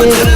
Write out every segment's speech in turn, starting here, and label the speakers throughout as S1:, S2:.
S1: Baby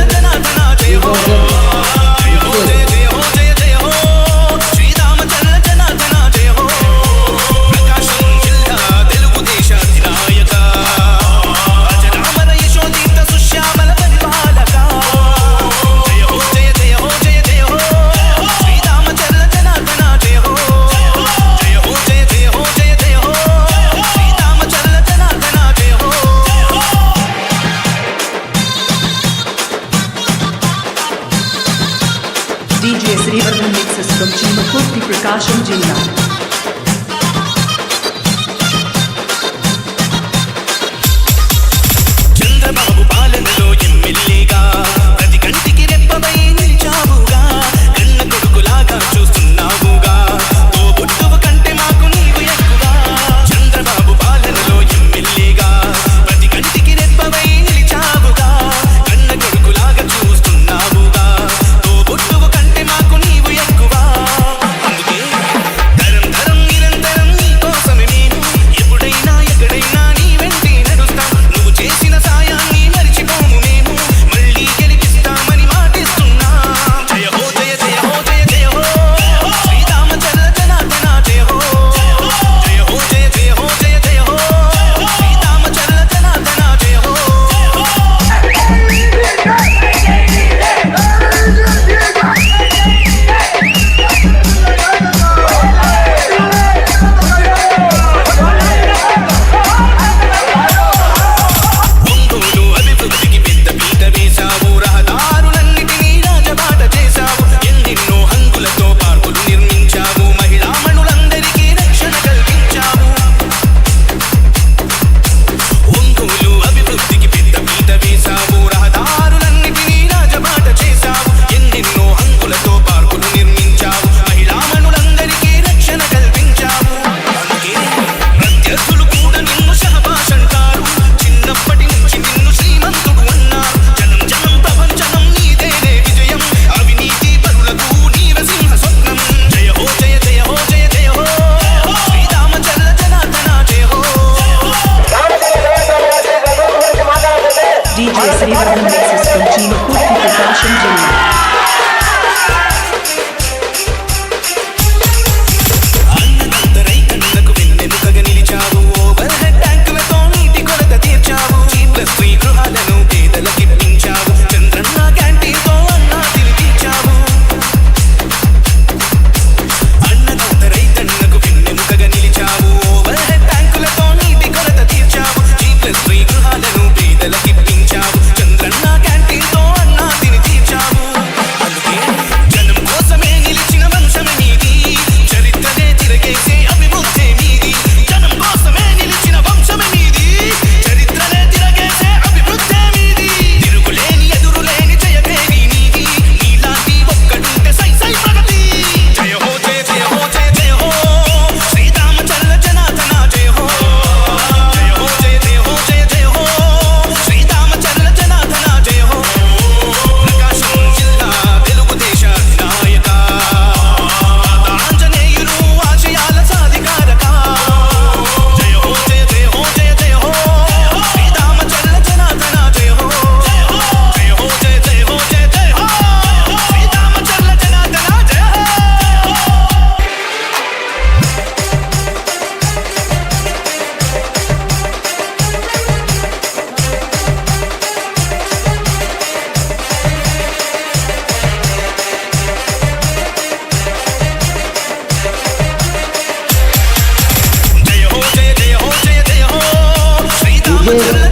S1: yeah.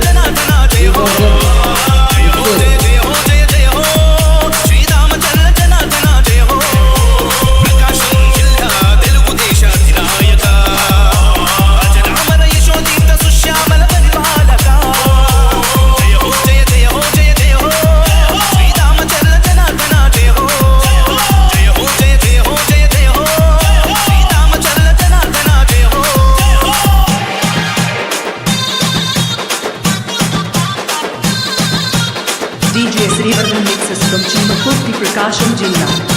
S1: खुद प्रकाशम जिला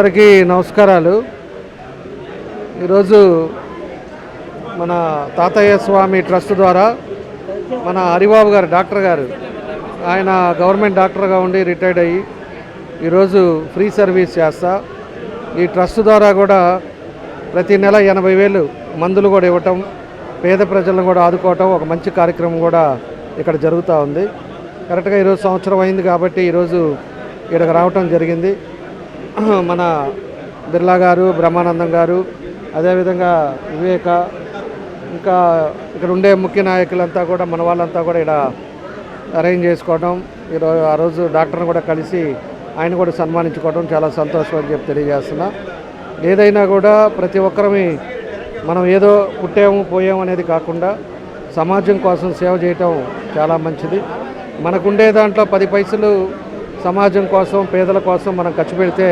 S2: అందరికీ నమస్కారాలు. ఈరోజు మన తాతయ్య స్వామి ట్రస్ట్ ద్వారా మన హరిబాబు గారు డాక్టర్ గారు ఆయన గవర్నమెంట్ డాక్టర్గా ఉండి రిటైర్డ్ అయ్యి ఈరోజు ఫ్రీ సర్వీస్ చేస్తా. ఈ ట్రస్ట్ ద్వారా కూడా ప్రతి నెల ఎనభై వేలు మందులు కూడా ఇవ్వటం పేద ప్రజలను కూడా ఆదుకోవటం ఒక మంచి కార్యక్రమం కూడా ఇక్కడ జరుగుతూ ఉంది. కరెక్ట్గా ఈరోజు సంవత్సరం అయింది కాబట్టి ఈరోజు ఇక్కడికి రావటం జరిగింది. మన బిర్లా గారు బ్రహ్మానందం గారు అదేవిధంగా వివేక ఇంకా ఇక్కడ ఉండే ముఖ్య నాయకులంతా కూడా మన వాళ్ళంతా కూడా ఇక్కడ అరేంజ్ చేసుకోవడం ఈరోజు ఆ రోజు డాక్టర్ని కూడా కలిసి ఆయన కూడా సన్మానించుకోవడం చాలా సంతోషం అని చెప్పి తెలియజేస్తున్నా. ఏదైనా కూడా ప్రతి ఒక్కరమి మనం ఏదో పుట్టాము పోయాము అనేది కాకుండా సమాజం కోసం సేవ చేయటం చాలా మంచిది. మనకుండే దాంట్లో పది పైసలు సమాజం కోసం పేదల కోసం మనం ఖర్చు పెడితే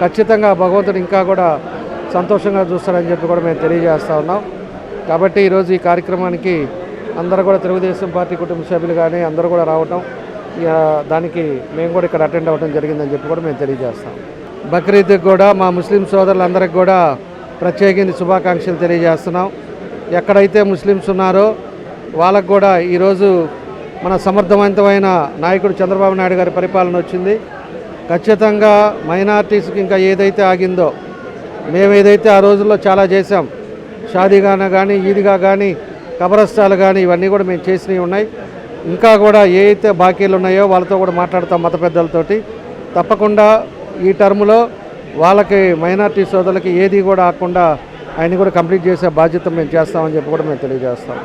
S2: ఖచ్చితంగా భగవంతుడు ఇంకా కూడా సంతోషంగా చూస్తాడని చెప్పి కూడా మేము తెలియజేస్తూ ఉన్నాం. కాబట్టి ఈరోజు ఈ కార్యక్రమానికి అందరూ కూడా తెలుగుదేశం పార్టీ కుటుంబ సభ్యులు కానీ అందరూ కూడా రావటం ఇక దానికి మేము కూడా ఇక్కడ అటెండ్ అవ్వడం జరిగిందని చెప్పి కూడా మేము తెలియజేస్తాం. బక్రీద్కి కూడా మా ముస్లిం సోదరులందరికీ కూడా ప్రత్యేకించి శుభాకాంక్షలు తెలియజేస్తున్నాం. ఎక్కడైతే ముస్లిమ్స్ ఉన్నారో వాళ్ళకు కూడా ఈరోజు మన సమర్థవంతమైన నాయకుడు చంద్రబాబు నాయుడు గారి పరిపాలన వచ్చింది. ఖచ్చితంగా మైనార్టీస్కి ఇంకా ఏదైతే ఆగిందో మేము ఏదైతే ఆ రోజుల్లో చాలా చేసాం షాదీగాన కానీ ఈద్గా కానీ కబరస్తాలు కానీ ఇవన్నీ కూడా మేము చేసినవి ఉన్నాయి. ఇంకా కూడా ఏ అయితే బాకీలు ఉన్నాయో వాళ్ళతో కూడా మాట్లాడతాం మత పెద్దలతోటి. తప్పకుండా ఈ టర్మ్లో వాళ్ళకి మైనార్టీ సోదరులకి ఏది కూడా ఆకుండా ఆయన కూడా కంప్లీట్ చేసే బాధ్యత మేము చేస్తామని చెప్పి కూడా మేము తెలియజేస్తాం.